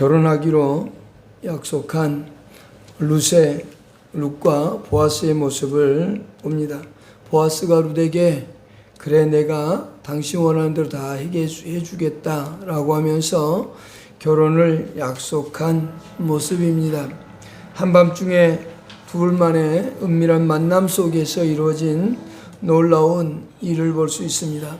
결혼하기로 약속한 룻의 룻과 보아스의 모습을 봅니다. 보아스가 룻에게 그래 내가 당신 원하는 대로 다 해주겠다라고 하면서 결혼을 약속한 모습입니다. 한밤중에 둘만의 은밀한 만남 속에서 이루어진 놀라운 일을 볼 수 있습니다.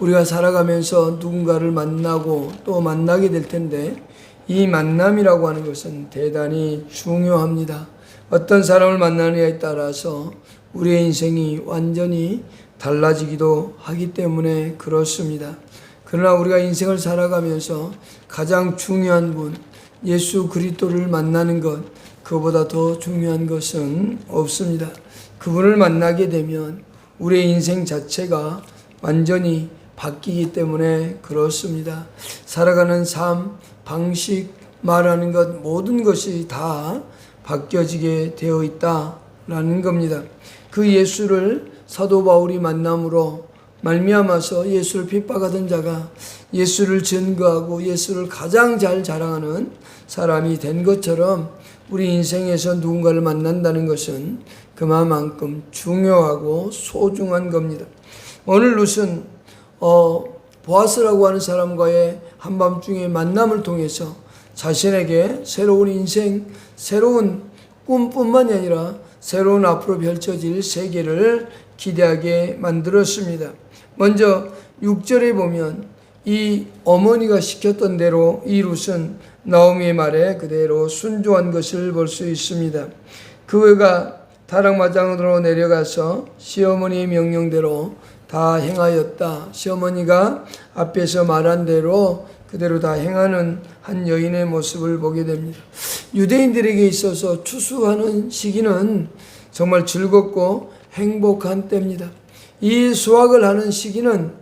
우리가 살아가면서 누군가를 만나고 또 만나게 될 텐데 이 만남이라고 하는 것은 대단히 중요합니다. 어떤 사람을 만나느냐에 따라서 우리의 인생이 완전히 달라지기도 하기 때문에 그렇습니다. 그러나 우리가 인생을 살아가면서 가장 중요한 분, 예수 그리스도를 만나는 것, 그보다 더 중요한 것은 없습니다. 그분을 만나게 되면 우리의 인생 자체가 완전히 바뀌기 때문에 그렇습니다. 살아가는 삶, 방식, 말하는 것, 모든 것이 다 바뀌어지게 되어 있다라는 겁니다. 그 예수를 사도 바울이 만남으로 말미암아서 예수를 핍박하던 자가 예수를 증거하고 예수를 가장 잘 자랑하는 사람이 된 것처럼 우리 인생에서 누군가를 만난다는 것은 그만큼 중요하고 소중한 겁니다. 오늘 룻은 어, 보아스라고 하는 사람과의 한밤중의 만남을 통해서 자신에게 새로운 인생, 새로운 꿈뿐만이 아니라 새로운 앞으로 펼쳐질 세계를 기대하게 만들었습니다. 먼저 6절에 보면 이 어머니가 시켰던 대로 이 룻은 나오미의 말에 그대로 순종한 것을 볼 수 있습니다. 그가 다락마장으로 내려가서 시어머니의 명령대로 다 행하였다. 시어머니가 앞에서 말한 대로 그대로 다 행하는 한 여인의 모습을 보게 됩니다. 유대인들에게 있어서 추수하는 시기는 정말 즐겁고 행복한 때입니다. 이 수확을 하는 시기는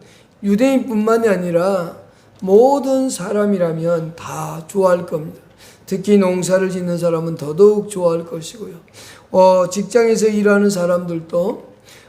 유대인뿐만이 아니라 모든 사람이라면 다 좋아할 겁니다. 특히 농사를 짓는 사람은 더더욱 좋아할 것이고요. 어, 직장에서 일하는 사람들도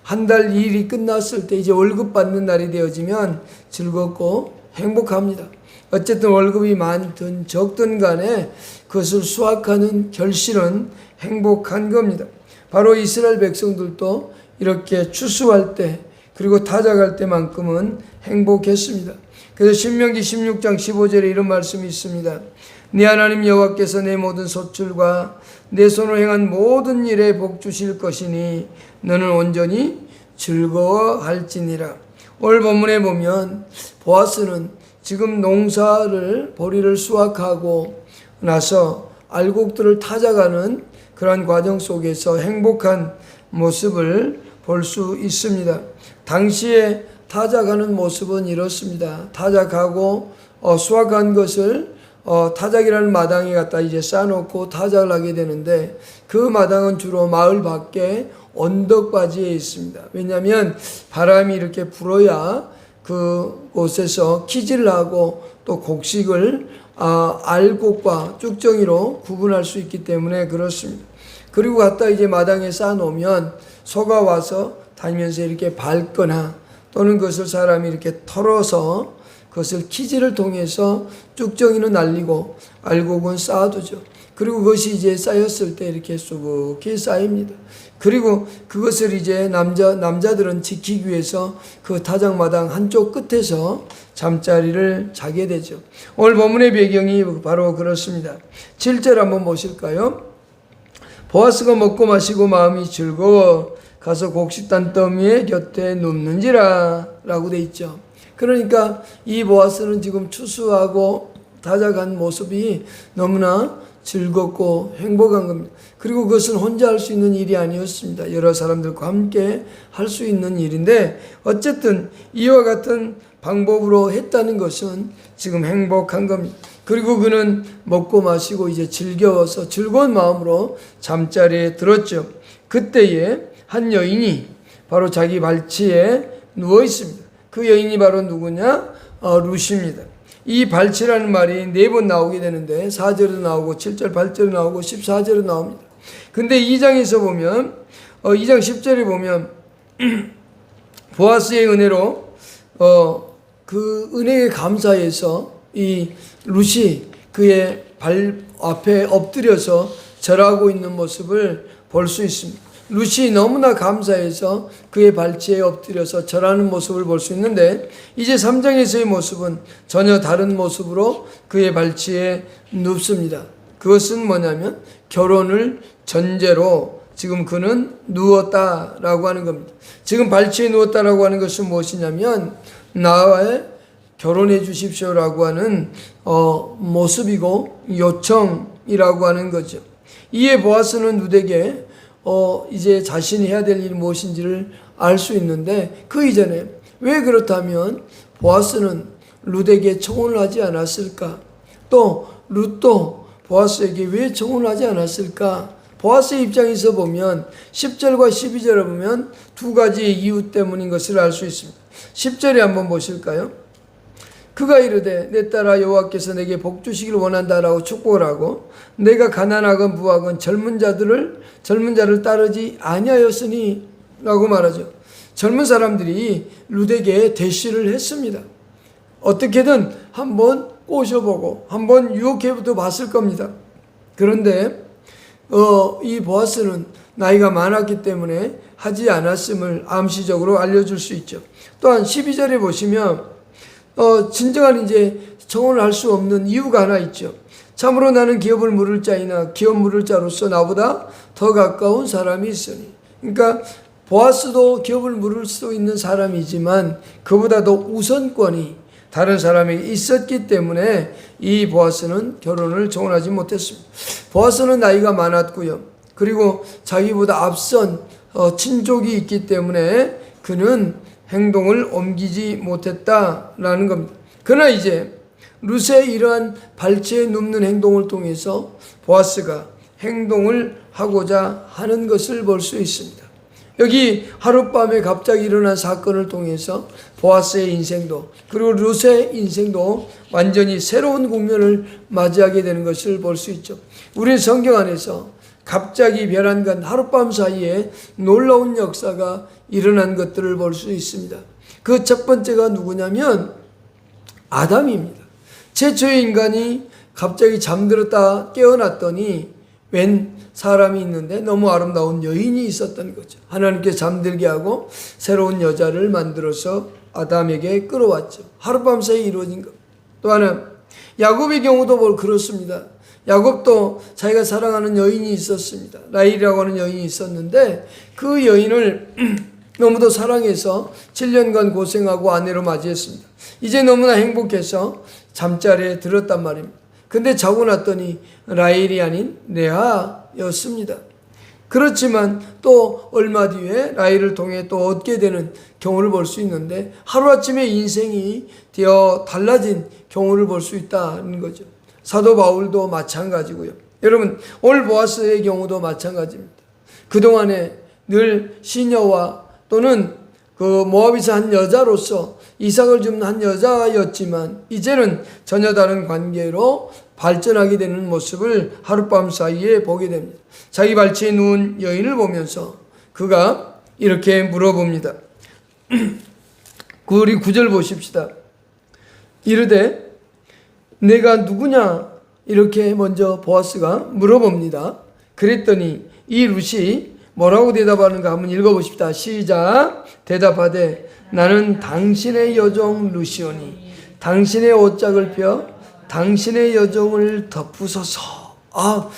한 달 일이 끝났을 때 이제 월급 받는 날이 되어지면 즐겁고 행복합니다. 어쨌든 월급이 많든 적든 간에 그것을 수확하는 결실은 행복한 겁니다. 바로 이스라엘 백성들도 이렇게 추수할 때 그리고 타작할 때만큼은 행복했습니다. 그래서 신명기 16장 15절에 이런 말씀이 있습니다. 네 하나님 여호와께서 내 모든 소출과 내 손으로 행한 모든 일에 복 주실 것이니 너는 온전히 즐거워할지니라. 오늘 본문에 보면 보아스는 지금 농사를 보리를 수확하고 나서 알곡들을 타작하는 그러한 과정 속에서 행복한 모습을 볼 수 있습니다. 당시에 타작하는 모습은 이렇습니다. 타작하고 어, 수확한 것을 어, 타작이라는 마당에 갖다 이제 쌓아놓고 타작을 하게 되는데 그 마당은 주로 마을 밖에 언덕 바지에 있습니다. 왜냐하면 바람이 이렇게 불어야 그 곳에서 키질을 하고 또 곡식을 아, 알곡과 쭉정이로 구분할 수 있기 때문에 그렇습니다. 그리고 갖다 이제 마당에 쌓아놓으면 소가 와서 다니면서 이렇게 밟거나 또는 그것을 사람이 이렇게 털어서 그것을 키질을 통해서 쭉정이는 날리고 알곡은 쌓아두죠. 그리고 그것이 이제 쌓였을 때 이렇게 수북히 쌓입니다. 그리고 그것을 이제 남자, 남자들은 지키기 위해서 그 타작마당 한쪽 끝에서 잠자리를 자게 되죠. 오늘 본문의 배경이 바로 그렇습니다. 7절 한번 보실까요? 보아스가 먹고 마시고 마음이 즐거워 가서 곡식단 더미의 곁에 눕는지라 라고 돼 있죠. 그러니까 이 보아스는 지금 추수하고 다작한 모습이 너무나 즐겁고 행복한 겁니다. 그리고 그것은 혼자 할 수 있는 일이 아니었습니다. 여러 사람들과 함께 할 수 있는 일인데 어쨌든 이와 같은 방법으로 했다는 것은 지금 행복한 겁니다. 그리고 그는 먹고 마시고 이제 즐겨워서 즐거운 마음으로 잠자리에 들었죠. 그때에 한 여인이 바로 자기 발치에 누워 있습니다. 그 여인이 바로 누구냐? 어, 루시입니다. 이 발치라는 말이 네 번 나오게 되는데 4절에도 나오고 7절, 8절에 나오고 14절에 나옵니다. 근데 2장에서 보면 어, 2장 10절에 보면 보아스의 은혜로 어, 그 은혜에 감사해서 이 루시 그의 발 앞에 엎드려서 절하고 있는 모습을 볼 수 있습니다. 루시 너무나 감사해서 그의 발치에 엎드려서 절하는 모습을 볼 수 있는데 이제 3장에서의 모습은 전혀 다른 모습으로 그의 발치에 눕습니다. 그것은 뭐냐면 결혼을 전제로 지금 그는 누웠다라고 하는 겁니다. 지금 발치에 누웠다라고 하는 것은 무엇이냐면 나와의 결혼해 주십시오라고 하는 어, 모습이고 요청이라고 하는 거죠. 이에 보아스는 누덱에 어, 이제 자신이 해야 될 일이 무엇인지를 알 수 있는데 그 이전에 왜 그렇다면 보아스는 루덱에 청혼을 하지 않았을까? 또 룻도 보아스에게 왜 청혼을 하지 않았을까? 보아스의 입장에서 보면 10절과 12절을 보면 두 가지의 이유 때문인 것을 알 수 있습니다. 10절에 한번 보실까요? 그가 이르되 내 딸아 여호와께서 내게 복 주시기를 원한다라고 축복을 하고 내가 가난하건 부하건 젊은 자들을 젊은 자를 따르지 아니하였으니라고 말하죠. 젊은 사람들이 루덱에 대시를 했습니다. 어떻게든 한번 꼬셔보고 한번 유혹해부터 봤을 겁니다. 그런데 어, 이 보아스는 나이가 많았기 때문에 하지 않았음을 암시적으로 알려줄 수 있죠. 또한 12절에 보시면 어, 진정한 이제 청혼을 할 수 없는 이유가 하나 있죠. 참으로 나는 기업을 물을 자이나 기업 물을 자로서 나보다 더 가까운 사람이 있으니. 그러니까 보아스도 기업을 물을 수 있는 사람이지만 그보다 더 우선권이 다른 사람에게 있었기 때문에 이 보아스는 결혼을 청혼하지 못했습니다. 보아스는 나이가 많았고요. 그리고 자기보다 앞선 어, 친족이 있기 때문에 그는 행동을 옮기지 못했다라는 겁니다. 그러나 이제 루세의 이러한 발치에 눕는 행동을 통해서 보아스가 행동을 하고자 하는 것을 볼 수 있습니다. 여기 하룻밤에 갑자기 일어난 사건을 통해서 보아스의 인생도 그리고 루세의 인생도 완전히 새로운 국면을 맞이하게 되는 것을 볼 수 있죠. 우리 성경 안에서 갑자기 변한 건 하룻밤 사이에 놀라운 역사가 일어난 것들을 볼 수 있습니다. 그 첫 번째가 누구냐면 아담입니다. 최초의 인간이 갑자기 잠들었다 깨어났더니 웬 사람이 있는데 너무 아름다운 여인이 있었던 거죠. 하나님께 잠들게 하고 새로운 여자를 만들어서 아담에게 끌어왔죠. 하룻밤 사이 이루어진 것. 또 하나 야곱의 경우도 뭘 그렇습니다. 야곱도 자기가 사랑하는 여인이 있었습니다. 라일이라고 하는 여인이 있었는데 그 여인을 너무도 사랑해서 7년간 고생하고 아내로 맞이했습니다. 이제 너무나 행복해서 잠자리에 들었단 말입니다. 근데 자고 났더니 라일이 아닌 레아였습니다. 그렇지만 또 얼마 뒤에 라일을 통해 또 얻게 되는 경우를 볼 수 있는데 하루아침에 인생이 되어 달라진 경우를 볼 수 있다는 거죠. 사도 바울도 마찬가지고요. 여러분 오늘 보아스의 경우도 마찬가지입니다. 그동안에 늘 시녀와 또는 그 모압에서 한 여자로서 이삭을 줍는 한 여자였지만 이제는 전혀 다른 관계로 발전하게 되는 모습을 하룻밤 사이에 보게 됩니다. 자기 발치에 누운 여인을 보면서 그가 이렇게 물어봅니다. 그 우리 구절 보십시다. 이르되 내가 누구냐 이렇게 먼저 보아스가 물어봅니다. 그랬더니 이 룻이 뭐라고 대답하는가 한번 읽어보십시다. 시작. 대답하되 나는 당신의 여종 루시오니 당신의 옷짝을 펴 당신의 여종을 덮으소서. 아,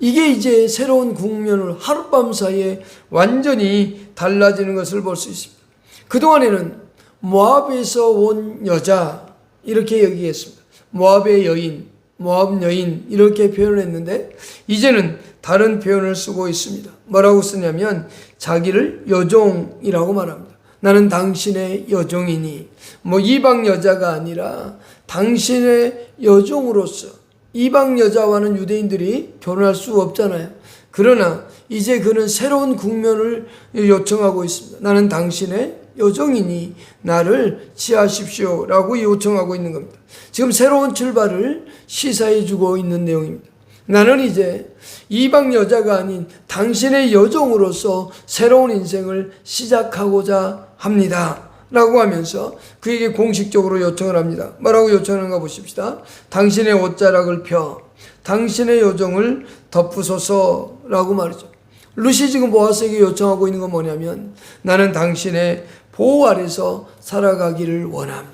이게 이제 새로운 국면을 하룻밤 사이에 완전히 달라지는 것을 볼 수 있습니다. 그동안에는 모압에서 온 여자 이렇게 얘기했습니다. 모압의 여인, 모압 여인 이렇게 표현했는데 이제는 다른 표현을 쓰고 있습니다. 뭐라고 쓰냐면 자기를 여종이라고 말합니다. 나는 당신의 여종이니 뭐 이방 여자가 아니라 당신의 여종으로서 이방 여자와는 유대인들이 결혼할 수 없잖아요. 그러나 이제 그는 새로운 국면을 요청하고 있습니다. 나는 당신의 여종이니 나를 취하십시오 라고 요청하고 있는 겁니다. 지금 새로운 출발을 시사해 주고 있는 내용입니다. 나는 이제 이방 여자가 아닌 당신의 여종으로서 새로운 인생을 시작하고자 합니다. 라고 하면서 그에게 공식적으로 요청을 합니다. 뭐라고 요청하는가 보십시다. 당신의 옷자락을 펴 당신의 요정을 덮으소서라고 말이죠. 루시 지금 보아스에게 요청하고 있는 건 뭐냐면 나는 당신의 보호 아래서 살아가기를 원합니다.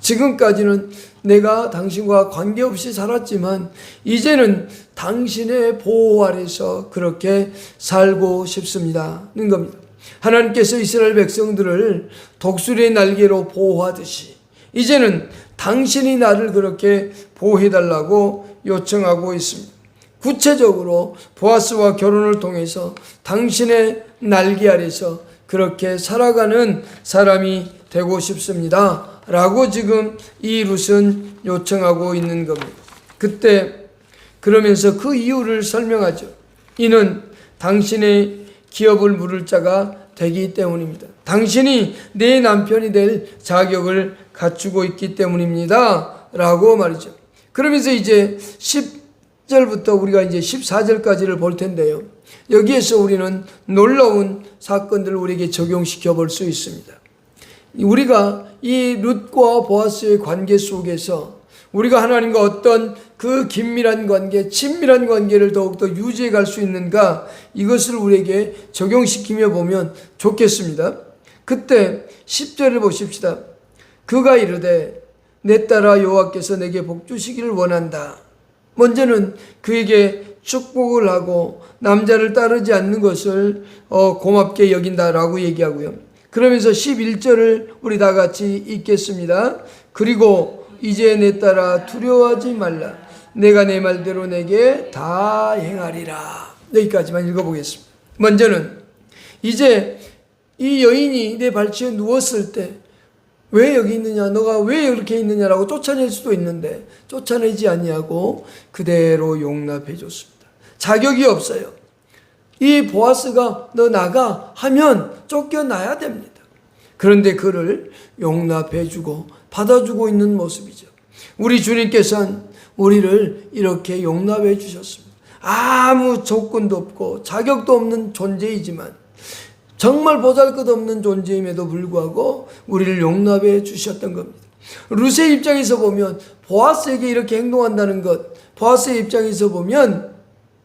지금까지는 내가 당신과 관계없이 살았지만 이제는 당신의 보호 아래서 그렇게 살고 싶습니다 는 겁니다. 하나님께서 이스라엘 백성들을 독수리의 날개로 보호하듯이 이제는 당신이 나를 그렇게 보호해달라고 요청하고 있습니다. 구체적으로 보아스와 결혼을 통해서 당신의 날개 아래서 그렇게 살아가는 사람이 되고 싶습니다. 라고 지금 이 룻은 요청하고 있는 겁니다. 그때 그러면서 그 이유를 설명하죠. 이는 당신의 기업을 물을 자가 되기 때문입니다. 당신이 내 남편이 될 자격을 갖추고 있기 때문입니다. 라고 말이죠. 그러면서 이제 10절부터 우리가 이제 14절까지를 볼 텐데요. 여기에서 우리는 놀라운 사건들을 우리에게 적용시켜 볼 수 있습니다. 우리가 이 룻과 보아스의 관계 속에서 우리가 하나님과 어떤 그 긴밀한 관계, 친밀한 관계를 더욱더 유지해 갈 수 있는가 이것을 우리에게 적용시키며 보면 좋겠습니다. 그때 10절을 보십시다. 그가 이르되 내 딸아 여호와께서 내게 복 주시기를 원한다. 먼저는 그에게 축복을 하고 남자를 따르지 않는 것을 어, 고맙게 여긴다라고 얘기하고요. 그러면서 11절을 우리 다 같이 읽겠습니다. 그리고 이제 내 딸아 두려워하지 말라. 내가 내 말대로 내게 다 행하리라. 여기까지만 읽어보겠습니다. 먼저는 이제 이 여인이 내 발치에 누웠을 때 왜 여기 있느냐, 너가 왜 이렇게 있느냐라고 쫓아낼 수도 있는데 쫓아내지 아니하고 그대로 용납해 줬습니다. 자격이 없어요. 이 보아스가 너 나가 하면 쫓겨나야 됩니다. 그런데 그를 용납해 주고 받아주고 있는 모습이죠. 우리 주님께서는 우리를 이렇게 용납해 주셨습니다. 아무 조건도 없고 자격도 없는 존재이지만 정말 보잘것없는 존재임에도 불구하고 우리를 용납해 주셨던 겁니다. 루스의 입장에서 보면 보아스에게 이렇게 행동한다는 것, 보아스의 입장에서 보면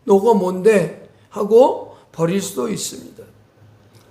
너가 뭔데 하고 버릴 수도 있습니다.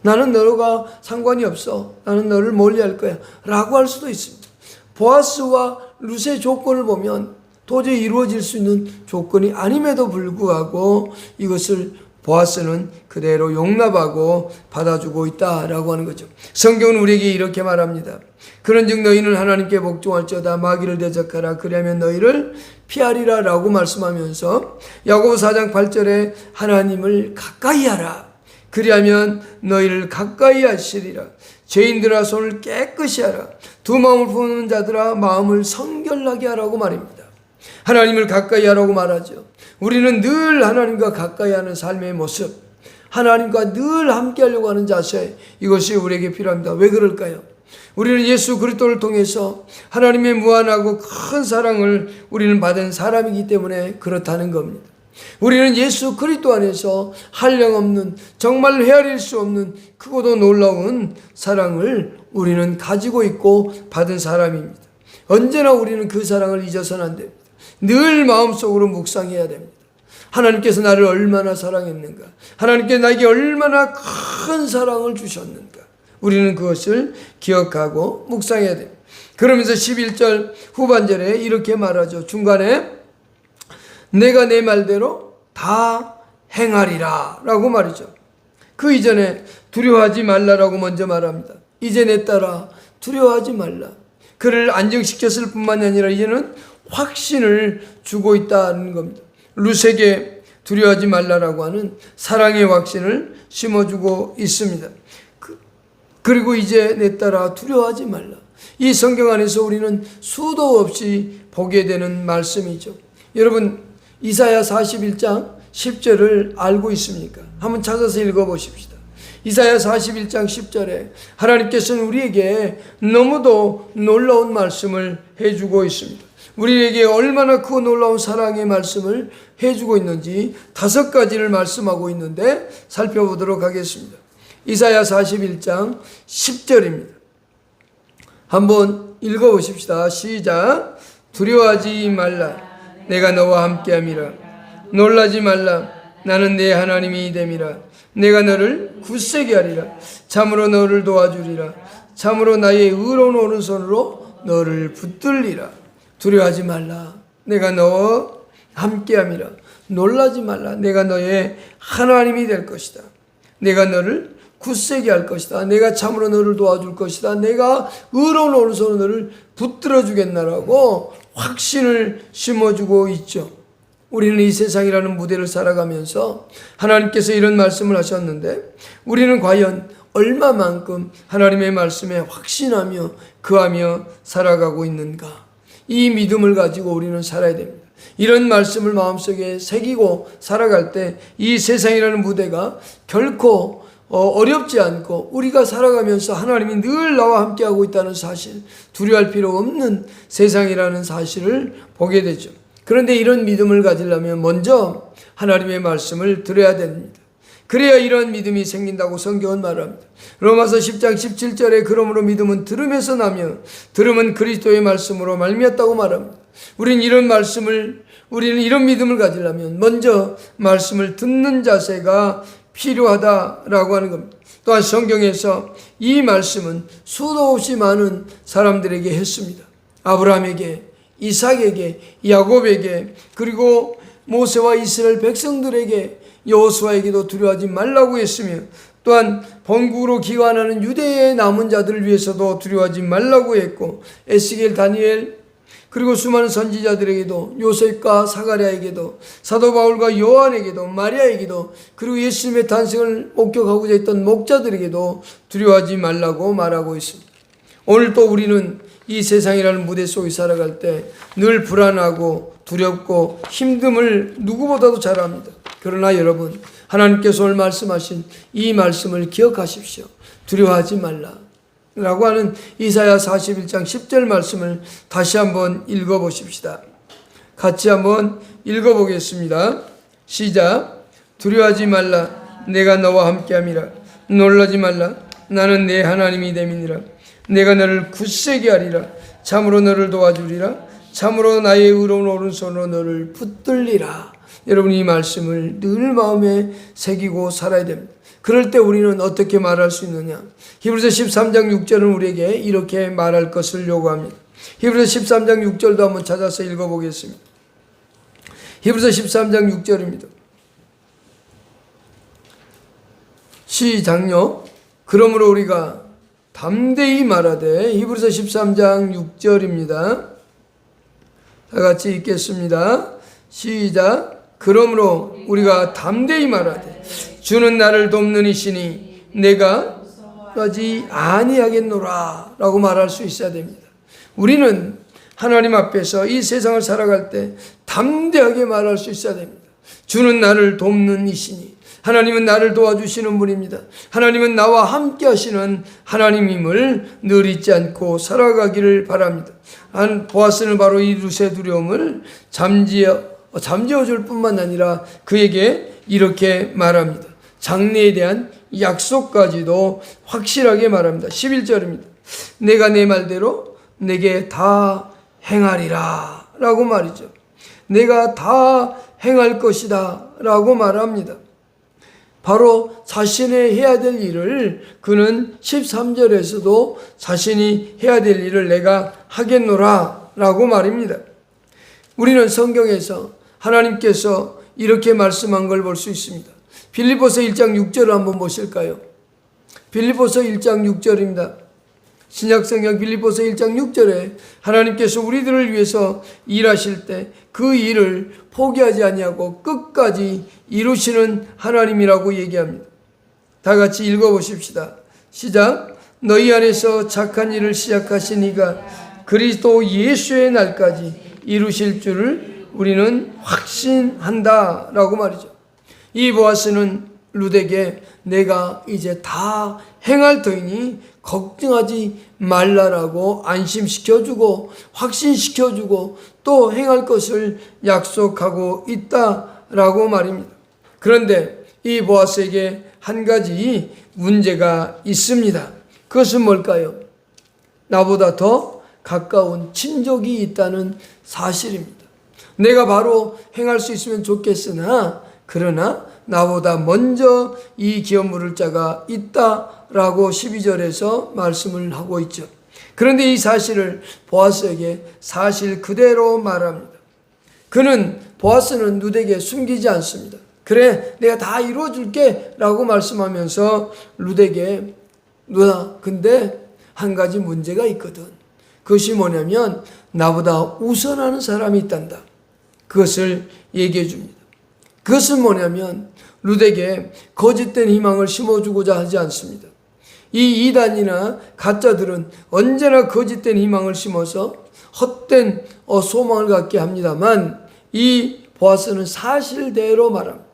나는 너가 상관이 없어. 나는 너를 멀리할 거야. 라고 할 수도 있습니다. 보아스와 루스의 조건을 보면 도저히 이루어질 수 있는 조건이 아님에도 불구하고 이것을 보아스는 그대로 용납하고 받아주고 있다라고 하는 거죠. 성경은 우리에게 이렇게 말합니다. 그런즉 너희는 하나님께 복종할지어다 마귀를 대적하라 그리하면 너희를 피하리라라고 말씀하면서 야고보 4장 8절에 하나님을 가까이 하라 그리하면 너희를 가까이 하시리라 죄인들아 손을 깨끗이 하라 두 마음을 품는 자들아 마음을 성결나게 하라고 말입니다. 하나님을 가까이 하라고 말하죠. 우리는 늘 하나님과 가까이 하는 삶의 모습, 하나님과 늘 함께 하려고 하는 자세, 이것이 우리에게 필요합니다. 왜 그럴까요? 우리는 예수 그리스도를 통해서 하나님의 무한하고 큰 사랑을 우리는 받은 사람이기 때문에 그렇다는 겁니다. 우리는 예수 그리스도 안에서 한량없는 정말 헤아릴 수 없는 크고도 놀라운 사랑을 우리는 가지고 있고 받은 사람입니다. 언제나 우리는 그 사랑을 잊어서는 안 됩니다. 늘 마음속으로 묵상해야 됩니다. 하나님께서 나를 얼마나 사랑했는가? 하나님께 나에게 얼마나 큰 사랑을 주셨는가? 우리는 그것을 기억하고 묵상해야 됩니다. 그러면서 11절 후반절에 이렇게 말하죠. 중간에 내가 내 말대로 다 행하리라 라고 말이죠. 그 이전에 두려워하지 말라라고 먼저 말합니다. 이제 내 따라 두려워하지 말라. 그를 안정시켰을 뿐만이 아니라 이제는 확신을 주고 있다는 겁니다. 루세게 두려워하지 말라라고 하는 사랑의 확신을 심어주고 있습니다. 그, 그리고 이제 내 따라 두려워하지 말라. 이 성경 안에서 우리는 수도 없이 보게 되는 말씀이죠. 여러분, 이사야 41장 10절을 알고 있습니까? 한번 찾아서 읽어보십시다. 이사야 41장 10절에 하나님께서는 우리에게 너무도 놀라운 말씀을 해주고 있습니다. 우리에게 얼마나 그 놀라운 사랑의 말씀을 해주고 있는지 다섯 가지를 말씀하고 있는데 살펴보도록 하겠습니다. 이사야 41장 10절입니다. 한번 읽어보십시다. 시작. 두려워하지 말라. 내가 너와 함께함이라. 놀라지 말라. 나는 내 하나님이 됨이라. 내가 너를 굳세게 하리라. 참으로 너를 도와주리라. 참으로 나의 의로운 오른손으로 너를 붙들리라. 두려워하지 말라. 내가 너와 함께함이라. 놀라지 말라. 내가 너의 하나님이 될 것이다. 내가 너를 굳세게 할 것이다. 내가 참으로 너를 도와줄 것이다. 내가 의로운 오른손으로 너를 붙들어 주겠나라고 확신을 심어주고 있죠. 우리는 이 세상이라는 무대를 살아가면서 하나님께서 이런 말씀을 하셨는데 우리는 과연 얼마만큼 하나님의 말씀에 확신하며 그하며 살아가고 있는가? 이 믿음을 가지고 우리는 살아야 됩니다. 이런 말씀을 마음속에 새기고 살아갈 때 이 세상이라는 무대가 결코 어, 어렵지 않고 우리가 살아가면서 하나님이 늘 나와 함께하고 있다는 사실, 두려워할 필요 없는 세상이라는 사실을 보게 되죠. 그런데 이런 믿음을 가지려면 먼저 하나님의 말씀을 들어야 됩니다. 그래야 이런 믿음이 생긴다고 성경은 말합니다. 로마서 10장 17절에 그러므로 믿음은 들음에서 나며 들음은 그리스도의 말씀으로 말미암다고 말합니다. 우리는 이런 말씀을 우리는 이런 믿음을 가지려면 먼저 말씀을 듣는 자세가 필요하다라고 하는 겁니다. 또한 성경에서 이 말씀은 수도 없이 많은 사람들에게 했습니다. 아브라함에게, 이삭에게, 야곱에게, 그리고 모세와 이스라엘 백성들에게 여호수아에게도 두려워하지 말라고 했으며 또한 본국으로 기관하는 유대의 남은 자들을 위해서도 두려워하지 말라고 했고 에스겔 다니엘 그리고 수많은 선지자들에게도 요셉과 사가랴에게도 사도 바울과 요한에게도 마리아에게도 그리고 예수님의 탄생을 목격하고자 했던 목자들에게도 두려워하지 말라고 말하고 있습니다. 오늘 또 우리는 이 세상이라는 무대 속에 살아갈 때 늘 불안하고 두렵고 힘듦을 누구보다도 잘 압니다. 그러나 여러분, 하나님께서 오늘 말씀하신 이 말씀을 기억하십시오. 두려워하지 말라. 라고 하는 이사야 41장 10절 말씀을 다시 한번 읽어 보십시다. 같이 한번 읽어 보겠습니다. 시작. 두려워하지 말라. 내가 너와 함께함이라. 놀라지 말라. 나는 내 하나님이 됨이니라. 내가 너를 굳세게 하리라. 참으로 너를 도와주리라. 참으로 나의 의로운 오른손으로 너를 붙들리라. 여러분 이 말씀을 늘 마음에 새기고 살아야 됩니다. 그럴 때 우리는 어떻게 말할 수 있느냐? 히브리서 13장 6절은 우리에게 이렇게 말할 것을 요구합니다. 히브리서 13장 6절도 한번 찾아서 읽어보겠습니다. 히브리서 13장 6절입니다. 시작요. 그러므로 우리가 담대히 말하되 히브리서 13장 6절입니다. 다 같이 읽겠습니다. 시작. 그러므로 우리가 담대히 말하되 주는 나를 돕는 이시니 내가 하지 아니하겠노라 라고 말할 수 있어야 됩니다. 우리는 하나님 앞에서 이 세상을 살아갈 때 담대하게 말할 수 있어야 됩니다. 주는 나를 돕는 이시니 하나님은 나를 도와주시는 분입니다. 하나님은 나와 함께 하시는 하나님임을 늘 잊지 않고 살아가기를 바랍니다. 한 보아스는 바로 이 루세 두려움을 잠지어, 잠재워 줄 뿐만 아니라 그에게 이렇게 말합니다. 장래에 대한 약속까지도 확실하게 말합니다. 11절입니다. 내가 내 말대로 내게 다 행하리라. 라고 말이죠. 내가 다 행할 것이다. 라고 말합니다. 바로 자신의 해야 될 일을 그는 13절에서도 자신이 해야 될 일을 내가 하겠노라. 라고 말입니다. 우리는 성경에서 하나님께서 이렇게 말씀한 걸 볼 수 있습니다. 빌리보서 1장 6절을 한번 보실까요? 빌리보서 1장 6절입니다. 신약성경 빌리보서 1장 6절에 하나님께서 우리들을 위해서 일하실 때 그 일을 포기하지 아니하고 끝까지 이루시는 하나님이라고 얘기합니다. 다 같이 읽어 보십시다. 시작. 너희 안에서 착한 일을 시작하신 이가 그리스도 예수의 날까지 이루실 줄을 우리는 확신한다라고 말이죠. 이 보아스는 룻에게 내가 이제 다 행할 터이니 걱정하지 말라라고 안심시켜주고 확신시켜주고 또 행할 것을 약속하고 있다라고 말입니다. 그런데 이 보아스에게 한 가지 문제가 있습니다. 그것은 뭘까요? 나보다 더 가까운 친족이 있다는 사실입니다. 내가 바로 행할 수 있으면 좋겠으나 그러나 나보다 먼저 이 기업 물을 자가 있다라고 12절에서 말씀을 하고 있죠. 그런데 이 사실을 보아스에게 사실 그대로 말합니다. 그는 보아스는 누덱에 숨기지 않습니다. 그래, 내가 다 이루어줄게 라고 말씀하면서 루덱에 누나, 근데 한 가지 문제가 있거든. 그것이 뭐냐면 나보다 우선하는 사람이 있단다. 그것을 얘기해 줍니다. 그것은 뭐냐면 루덱에 거짓된 희망을 심어주고자 하지 않습니다. 이 이단이나 가짜들은 언제나 거짓된 희망을 심어서 헛된 어, 소망을 갖게 합니다만 이 보아스는 사실대로 말합니다.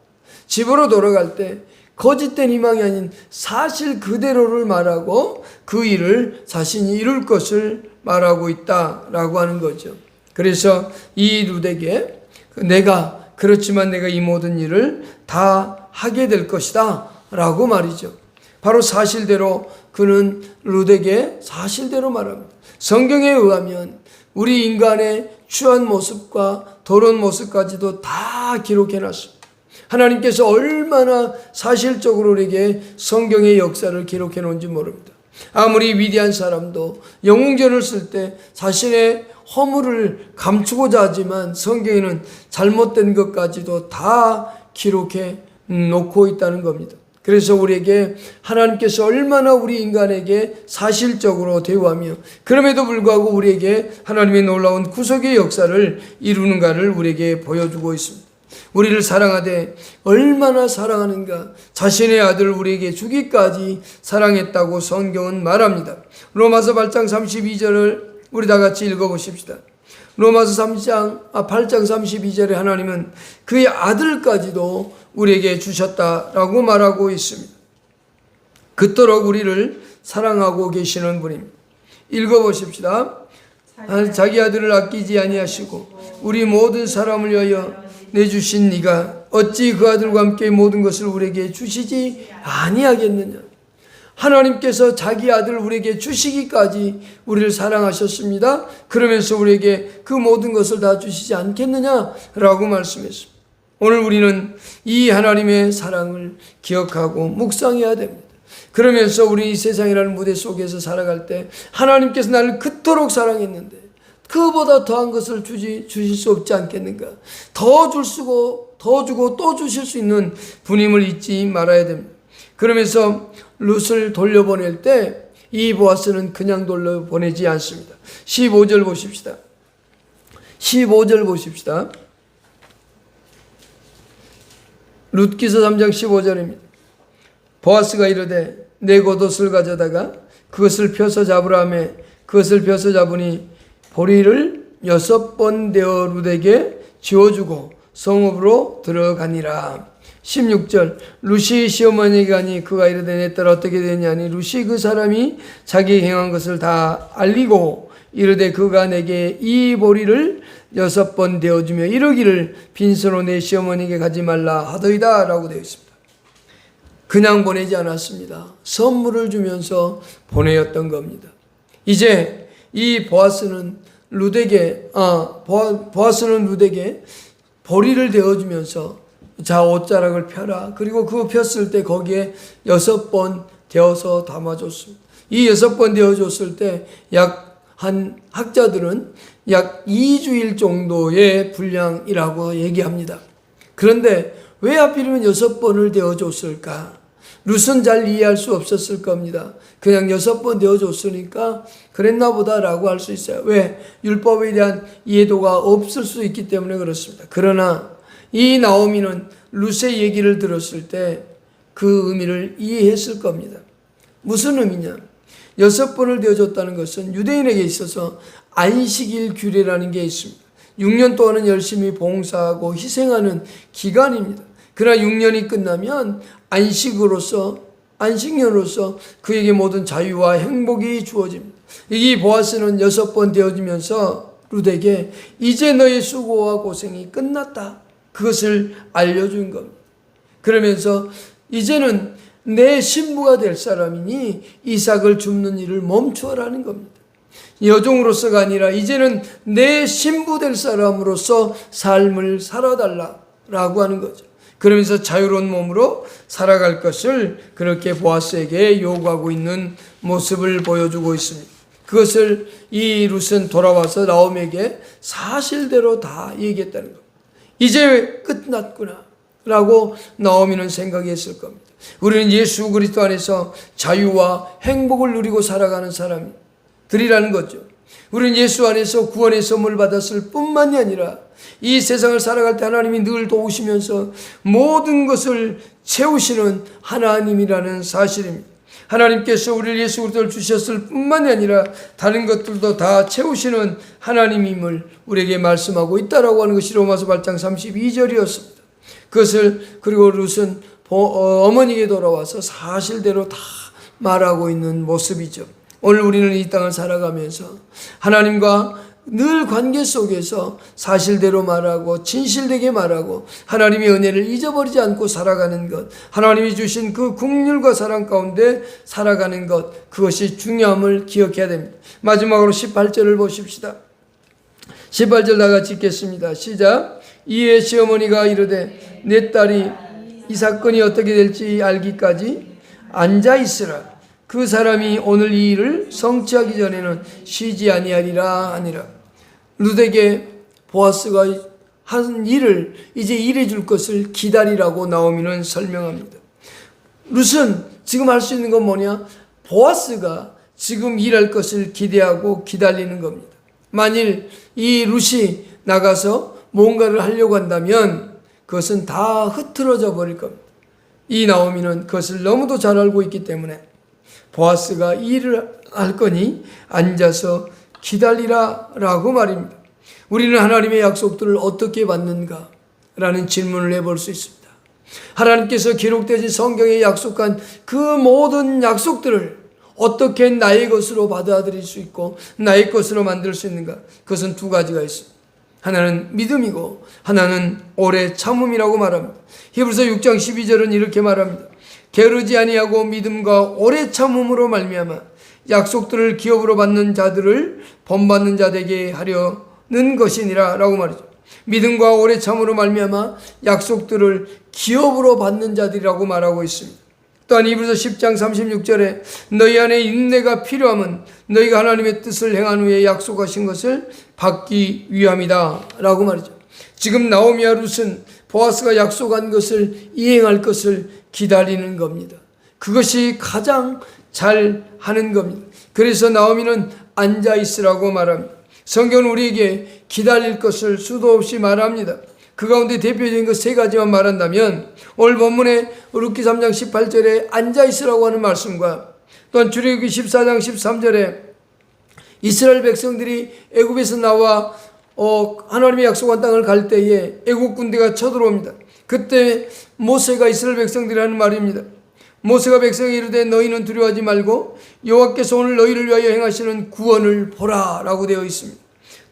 집으로 돌아갈 때 거짓된 희망이 아닌 사실 그대로를 말하고 그 일을 자신이 이룰 것을 말하고 있다라고 하는 거죠. 그래서 이 루덱에 내가 그렇지만 내가 이 모든 일을 다 하게 될 것이다 라고 말이죠. 바로 사실대로 그는 루덱에 사실대로 말합니다. 성경에 의하면 우리 인간의 추한 모습과 더러운 모습까지도 다 기록해 놨습니다. 하나님께서 얼마나 사실적으로 우리에게 성경의 역사를 기록해 놓은지 모릅니다. 아무리 위대한 사람도 영웅전을 쓸 때 자신의 허물을 감추고자 하지만 성경에는 잘못된 것까지도 다 기록해 놓고 있다는 겁니다. 그래서 우리에게 하나님께서 얼마나 우리 인간에게 사실적으로 대우하며 그럼에도 불구하고 우리에게 하나님의 놀라운 구속의 역사를 이루는가를 우리에게 보여주고 있습니다. 우리를 사랑하되 얼마나 사랑하는가 자신의 아들을 우리에게 주기까지 사랑했다고 성경은 말합니다. 로마서 8장 32절을 우리 다 같이 읽어보십시다. 로마서 3장, 아, 8장 32절에 하나님은 그의 아들까지도 우리에게 주셨다라고 말하고 있습니다. 그토록 우리를 사랑하고 계시는 분입니다. 읽어보십시다. 아, 자기 아들을 아끼지 아니하시고 우리 모든 사람을 위하여 내주신 네가 어찌 그 아들과 함께 모든 것을 우리에게 주시지 아니하겠느냐. 하나님께서 자기 아들을 우리에게 주시기까지 우리를 사랑하셨습니다. 그러면서 우리에게 그 모든 것을 다 주시지 않겠느냐라고 말씀했습니다. 오늘 우리는 이 하나님의 사랑을 기억하고 묵상해야 됩니다. 그러면서 우리 이 세상이라는 무대 속에서 살아갈 때 하나님께서 나를 그토록 사랑했는데 그보다 더한 것을 주지, 주실 수 없지 않겠는가? 더 줄 수고, 더 주고 또 주실 수 있는 분임을 잊지 말아야 됩니다. 그러면서 룻을 돌려보낼 때 이 보아스는 그냥 돌려보내지 않습니다. 15절 보십시다. 15절 보십시다. 룻기서 3장 15절입니다. 보아스가 이르되 내 겉옷을 가져다가 그것을 펴서 잡으라 하며 그것을 펴서 잡으니 보리를 여섯 번 되어 룻에게 지어주고 성읍으로 들어가니라. 16절 루시 시어머니가 아니 그가 이르되 내 딸 어떻게 되냐니 루시 그 사람이 자기 행한 것을 다 알리고 이르되 그가 내게 이 보리를 여섯 번 되어주며 이러기를 빈손으로 내 시어머니에게 가지 말라 하더이다 라고 되어 있습니다. 그냥 보내지 않았습니다. 선물을 주면서 보내었던 겁니다. 이제 이 보아스는 루덱에 아 보아, 보아스는 루덱에 보리를 되어주면서 자 옷자락을 펴라 그리고 그거 폈을 때 거기에 여섯 번 되어서 담아줬습니다. 이 여섯 번 되어줬을 때 약 한 학자들은 약 2주일 정도의 분량이라고 얘기합니다. 그런데 왜 하필이면 여섯 번을 되어줬을까? 룻은 잘 이해할 수 없었을 겁니다. 그냥 여섯 번 되어줬으니까 그랬나 보다라고 할 수 있어요. 왜? 율법에 대한 이해도가 없을 수 있기 때문에 그렇습니다. 그러나 이 나오미는 룻의 얘기를 들었을 때 그 의미를 이해했을 겁니다. 무슨 의미냐? 여섯 번을 되어줬다는 것은 유대인에게 있어서 안식일 규례라는 게 있습니다. 6년 동안은 열심히 봉사하고 희생하는 기간입니다. 그러나 6년이 끝나면 안식으로서 안식년으로서 그에게 모든 자유와 행복이 주어집니다. 이 보아스는 여섯 번 되어지면서 룻에게 이제 너의 수고와 고생이 끝났다. 그것을 알려준 겁니다. 그러면서 이제는 내 신부가 될 사람이니 이삭을 줍는 일을 멈추어라는 겁니다. 여종으로서가 아니라 이제는 내 신부 될 사람으로서 삶을 살아달라라고 하는 거죠. 그러면서 자유로운 몸으로 살아갈 것을 그렇게 보아스에게 요구하고 있는 모습을 보여주고 있습니다. 그것을 이 룻은 돌아와서 나옴에게 사실대로 다 얘기했다는 겁니다. 이제 끝났구나. 라고 나오미는 생각했을 겁니다. 우리는 예수 그리스도 안에서 자유와 행복을 누리고 살아가는 사람들이라는 거죠. 우리는 예수 안에서 구원의 선물 받았을 뿐만이 아니라 이 세상을 살아갈 때 하나님이 늘 도우시면서 모든 것을 채우시는 하나님이라는 사실입니다. 하나님께서 우리를 예수 그리스도를 주셨을 뿐만이 아니라 다른 것들도 다 채우시는 하나님임을 우리에게 말씀하고 있다라고 하는 것이 로마서 8장 32절이었습니다. 그것을 그리고 룻은 어, 어머니에게 돌아와서 사실대로 다 말하고 있는 모습이죠. 오늘 우리는 이 땅을 살아가면서 하나님과 늘 관계 속에서 사실대로 말하고 진실되게 말하고 하나님의 은혜를 잊어버리지 않고 살아가는 것 하나님이 주신 그 국률과 사랑 가운데 살아가는 것 그것이 중요함을 기억해야 됩니다. 마지막으로 18절을 보십시다. 18절 나같이 읽겠습니다. 시작 이에 시어머니가 이르되 내 딸이 이 사건이 어떻게 될지 알기까지 앉아 있으라. 그 사람이 오늘 이 일을 성취하기 전에는 쉬지 아니하리라 하니라. 루덱에 보아스가 한 일을 이제 일해 줄 것을 기다리라고 나오미는 설명합니다. 룻은 지금 할 수 있는 건 뭐냐? 보아스가 지금 일할 것을 기대하고 기다리는 겁니다. 만일 이 룻이 나가서 뭔가를 하려고 한다면 그것은 다 흐트러져 버릴 겁니다. 이 나오미는 그것을 너무도 잘 알고 있기 때문에 보아스가 일을 할 거니 앉아서 기다리라 라고 말입니다. 우리는 하나님의 약속들을 어떻게 받는가? 라는 질문을 해볼 수 있습니다. 하나님께서 기록되신 성경에 약속한 그 모든 약속들을 어떻게 나의 것으로 받아들일 수 있고 나의 것으로 만들 수 있는가? 그것은 두 가지가 있습니다. 하나는 믿음이고 하나는 오래 참음이라고 말합니다. 히브리서 6장 12절은 이렇게 말합니다. 게으르지 아니하고 믿음과 오래 참음으로 말미암아 약속들을 기업으로 받는 자들을 본받는 자되게 하려는 것이니라 라고 말이죠. 믿음과 오래 참으로 말미암아 약속들을 기업으로 받는 자들이라고 말하고 있습니다. 또한 이브리서 10장 36절에 너희 안에 인내가 필요함은 너희가 하나님의 뜻을 행한 후에 약속하신 것을 받기 위함이다 라고 말이죠. 지금 나오미와 룻은 보아스가 약속한 것을 이행할 것을 기다리는 겁니다. 그것이 가장 잘 하는 겁니다. 그래서 나오미는 앉아 있으라고 말합니다. 성경은 우리에게 기다릴 것을 수도 없이 말합니다. 그 가운데 대표적인 것 세 가지만 말한다면 오늘 본문에 루키 3장 18절에 앉아 있으라고 하는 말씀과 또한 출애굽기 14장 13절에 이스라엘 백성들이 애굽에서 나와 어, 하나님의 약속한 땅을 갈 때에 애국 군대가 쳐들어옵니다. 그때 모세가 이스라엘 백성들이 하는 말입니다. 모세가 백성에 이르되 너희는 두려워하지 말고 여호와께서 오늘 너희를 위하여 행하시는 구원을 보라라고 되어 있습니다.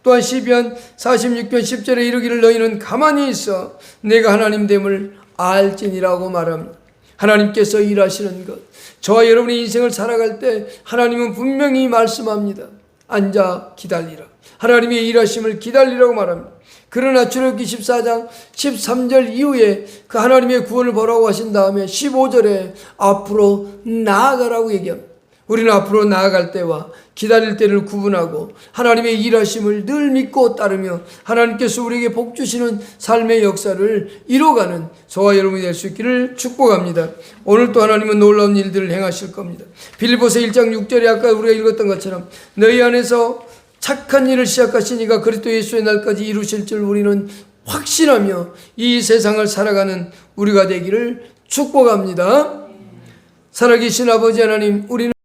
또한 시편 46편 10절에 이르기를 너희는 가만히 있어 내가 하나님 됨을 알지니라고 말합니다. 하나님께서 일하시는 것. 저와 여러분의 인생을 살아갈 때 하나님은 분명히 말씀합니다. 앉아 기다리라. 하나님의 일하심을 기다리라고 말합니다. 그러나 출애굽기 14장 13절 이후에 그 하나님의 구원을 보라고 하신 다음에 15절에 앞으로 나아가라고 얘기합니다. 우리는 앞으로 나아갈 때와 기다릴 때를 구분하고 하나님의 일하심을 늘 믿고 따르며 하나님께서 우리에게 복 주시는 삶의 역사를 이뤄가는 저와 여러분이 될 수 있기를 축복합니다. 오늘 또 하나님은 놀라운 일들을 행하실 겁니다. 빌리보서 1장 6절에 아까 우리가 읽었던 것처럼 너희 안에서 착한 일을 시작하시니까 그리스도 예수의 날까지 이루실 줄 우리는 확신하며 이 세상을 살아가는 우리가 되기를 축복합니다. 살아계신 아버지 하나님, 우리는